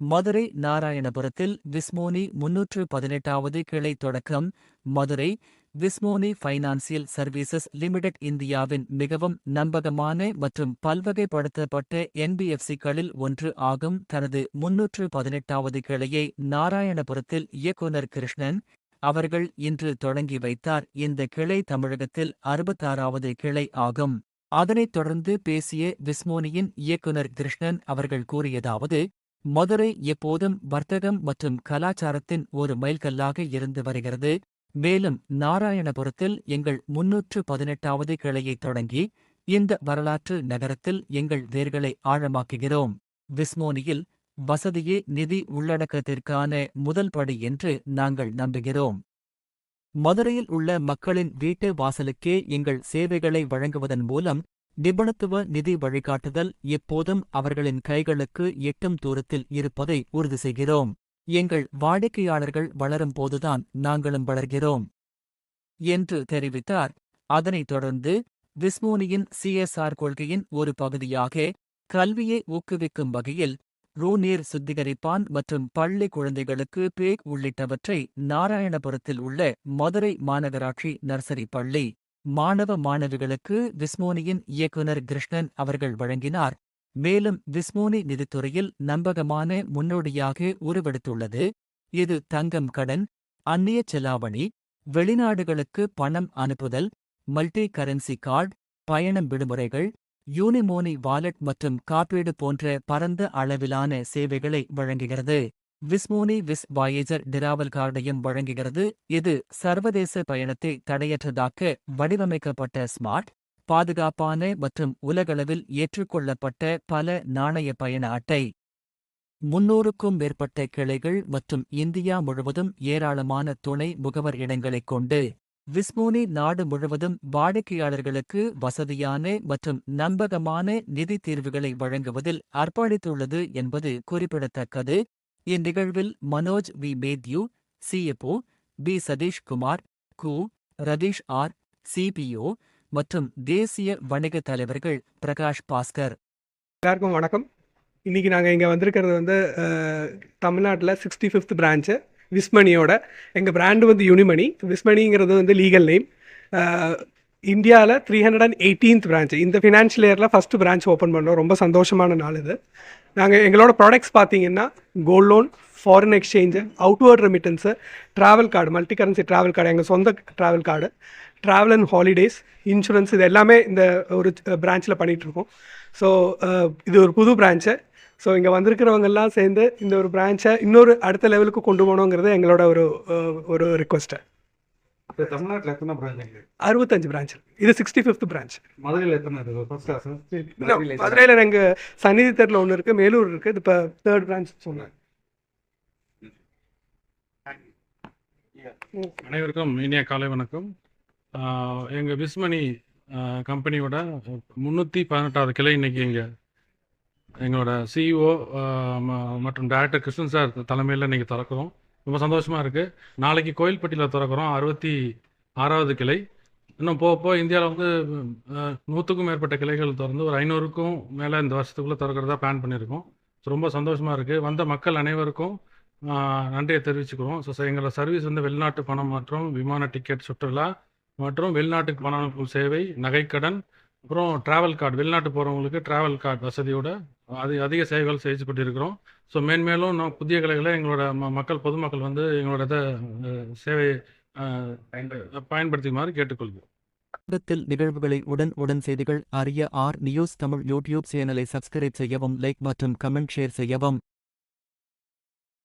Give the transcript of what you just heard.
மதுரை நாராயணபுரத்தில் விஸ்மோனி முன்னூற்று பதினெட்டாவது கிளை தொடக்கம். Madurai Wizmoney financial services limited இந்தியாவின் மிகவும் நம்பகமான மற்றும் பல்வகைப்படுத்தப்பட்ட என்பிஎஃப்சிகளில் ஒன்று ஆகும். தனது முன்னூற்று பதினெட்டாவது கிளையை நாராயணபுரத்தில் இயக்குனர் கிருஷ்ணன் அவர்கள் இன்று தொடங்கி வைத்தார். இந்த கிளை தமிழகத்தில் அறுபத்தாறாவது கிளை ஆகும். அதனைத் தொடர்ந்து பேசிய விஸ்மோனியின் இயக்குனர் கிருஷ்ணன் அவர்கள் கூறியதாவது மதுரை எப்போதும் வர்த்தகம் மற்றும் கலாச்சாரத்தின் ஒரு மைல்கல்லாக இருந்து வருகிறது. மேலும் நாராயணபுரத்தில் எங்கள் முன்னூற்று பதினெட்டாவது கிளையை தொடங்கி இந்த வரலாற்று நகரத்தில் எங்கள் வேர்களை ஆழமாக்குகிறோம். விஸ்மோனியில் வசதியே நிதி உள்ளடக்கத்திற்கான முதல் படி என்று நாங்கள் நம்புகிறோம். மதுரையில் உள்ள மக்களின் வீட்டு வாசலுக்கே எங்கள் சேவைகளை வழங்குவதன் மூலம் நிபுணத்துவ நிதி வழிகாட்டுதல் எப்போதும் அவர்களின் கைகளுக்கு எட்டும் தூரத்தில் இருப்பதை உறுதி செய்கிறோம். எங்கள் வாடிக்கையாளர்கள் வளரும் போதுதான் நாங்களும் வளர்கிறோம். என்று தெரிவித்தார். அதனைத் தொடர்ந்து விஸ்மோனியின் சிஎஸ்ஆர் கொள்கையின் ஒரு பகுதியாக கல்வியை ஊக்குவிக்கும் வகையில் ரூநீர் சுத்திகரிப்பான் மற்றும் பள்ளி குழந்தைகளுக்கு பேக் உள்ளிட்டவற்றை நாராயணபுரத்தில் உள்ள மதுரை மாநகராட்சி நர்சரி பள்ளி மாணவ மாணவிகளுக்கு விஸ்மோனியின் இயக்குனர் கிருஷ்ணன் அவர்கள் வழங்கினார். மேலும் விஸ்மோனி நிதித்துறையில் நம்பகமான முன்னோடியாக உருவெடுத்துள்ளது. இது தங்கம் கடன் அந்நிய செலாவணி வெளிநாடுகளுக்கு பணம் அனுப்புதல் மல்டி கரன்சி கார்டு பயணம் விடுமுறைகள் யூனிமோனி வாலெட் மற்றும் காப்பீடு போன்ற பரந்த அளவிலான சேவைகளை வழங்குகிறது. விஸ்மோனி விஸ் வாயேஜர் டிராவல் கார்டையும் வழங்குகிறது. இது சர்வதேச பயணத்தை தடையற்றதாக்க வடிவமைக்கப்பட்ட ஸ்மார்ட் பாதுகாப்பான மற்றும் உலகளவில் ஏற்றுக்கொள்ளப்பட்ட பல நாணய பயண அட்டை. முன்னூறுக்கும் மேற்பட்ட கிளைகள் மற்றும் இந்தியா முழுவதும் ஏராளமான துணை முகவர் இடங்களைக் கொண்டு விஸ்மோனி நாடு முழுவதும் வாடிக்கையாளர்களுக்கு வசதியான மற்றும் நம்பகமான நிதி தீர்வுகளை வழங்குவதில் அர்ப்பணித்துள்ளது என்பது குறிப்பிடத்தக்கது. இந்நிகழ்வில் Manoj V. Mathew CFO P. Sathish Kumar கு. ரதீஷ் ஆர். சிபிஓ மற்றும் தேசிய வணிக தலைவர்கள் பிரகாஷ் பாஸ்கர். எல்லாருக்கும் வணக்கம். இன்றைக்கி நாங்கள் இங்கே வந்திருக்கிறது வந்து தமிழ்நாட்டில் சிக்ஸ்டி ஃபிஃப்த் பிரான்ச்சு விஸ்மணியோட. எங்கள் பிராண்டு வந்து யூனிமணி. விஸ்மணிங்கிறது வந்து லீகல் நேம் இந்தியாவில் three hundred and eighteenth branch இந்த ஃபினான்ஷியல் இயரில் ஃபஸ்ட்டு பிரான்ச் ஓப்பன் பண்ணோம். ரொம்ப சந்தோஷமான நாள் இது. நாங்கள் எங்களோட ப்ராடக்ட்ஸ் பார்த்தீங்கன்னா gold loan foreign exchange outward remittance travel card multi currency travel card எங்கள் சொந்த travel card travel and holidays insurance இது எல்லாமே இந்த ஒரு பிரான்ச்சில் பண்ணிகிட்ருக்கோம் ஸோ இது ஒரு புது பிரான்ச்சு ஸோ இங்கே வந்திருக்கிறவங்க எல்லாம் சேர்ந்து இந்த ஒரு பிரான்ச்சை இன்னொரு அடுத்த லெவலுக்கு கொண்டு போகணுங்கிறது எங்களோட ஒரு ஒரு ரிக்வஸ்ட்டு தமிழ்நாட்டில் எத்தனை பிரான்ச் இருக்கு? அறுபத்தஞ்சு பிரான்ச் இது சிக்ஸ்டி ஃபிஃப்த் பிரான்ச் மதுரையில் எத்தனை இருக்கு? ஃபர்ஸ்ட் கிளாஸ் மதுரையில் எங்கள் சந்நிதி தெருல ஒன்று இருக்குது மேலூர் இருக்குது இது இப்போ தேர்ட் பிரான்ச் சொன்னேன். அனைவருக்கும் இனிய காலை வணக்கம். எங்கள் விஸ்மணி கம்பெனியோட முந்நூற்றி பதினெட்டாவது கிளை இன்னைக்கு இங்கே. எங்களோட சிஇஓ மற்றும் டைரக்டர் கிருஷ்ணன் சார் தலைமையில் இன்னைக்கு திறக்கிறோம். ரொம்ப சந்தோஷமாக இருக்குது நாளைக்கு கோயில்பட்டியில் திறக்கிறோம். அறுபத்தி ஆறாவது கிளை. இன்னும் போக போக இந்தியாவில் வந்து நூற்றுக்கும் மேற்பட்ட கிளைகள் திறந்து ஒரு ஐநூறுக்கும் மேலே இந்த வருஷத்துக்குள்ளே திறக்கிறதா பிளான் பண்ணியிருக்கோம். ஸோ ரொம்ப சந்தோஷமாக இருக்குது வந்த மக்கள் அனைவருக்கும் நன்றியை தெரிவிச்சுக்கிறோம். ஸோ எங்களோட சர்வீஸ் வந்து வெளிநாட்டு பணம் மற்றும் விமான டிக்கெட் சுற்றுலா மற்றும் வெளிநாட்டுக்கு பணம் அனுப்பும் சேவை நகைக்கடன் அப்புறம் டிராவல் கார்டு வெளிநாட்டு போகிறவங்களுக்கு டிராவல் கார்டு வசதியோட அது அதிக சேவைகள் செய்து கொண்டிருக்கிறோம் ஸோ மேன்மேலும் இன்னும் புதிய கலைகளை எங்களோட ம- மக்கள் பொதுமக்கள் வந்து எங்களோட இதை சேவை பயன்படுத்துமாறு கேட்டுக்கொள்கிறோம் உலகத்தில் நிகழ்வுகளை உடன் உடன் செய்திகள் அறிய ஆர் நியூஸ் தமிழ் யூடியூப் சேனலை சப்ஸ்கிரைப் செய்யவும் லைக் மற்றும் கமெண்ட் ஷேர் செய்யவும்.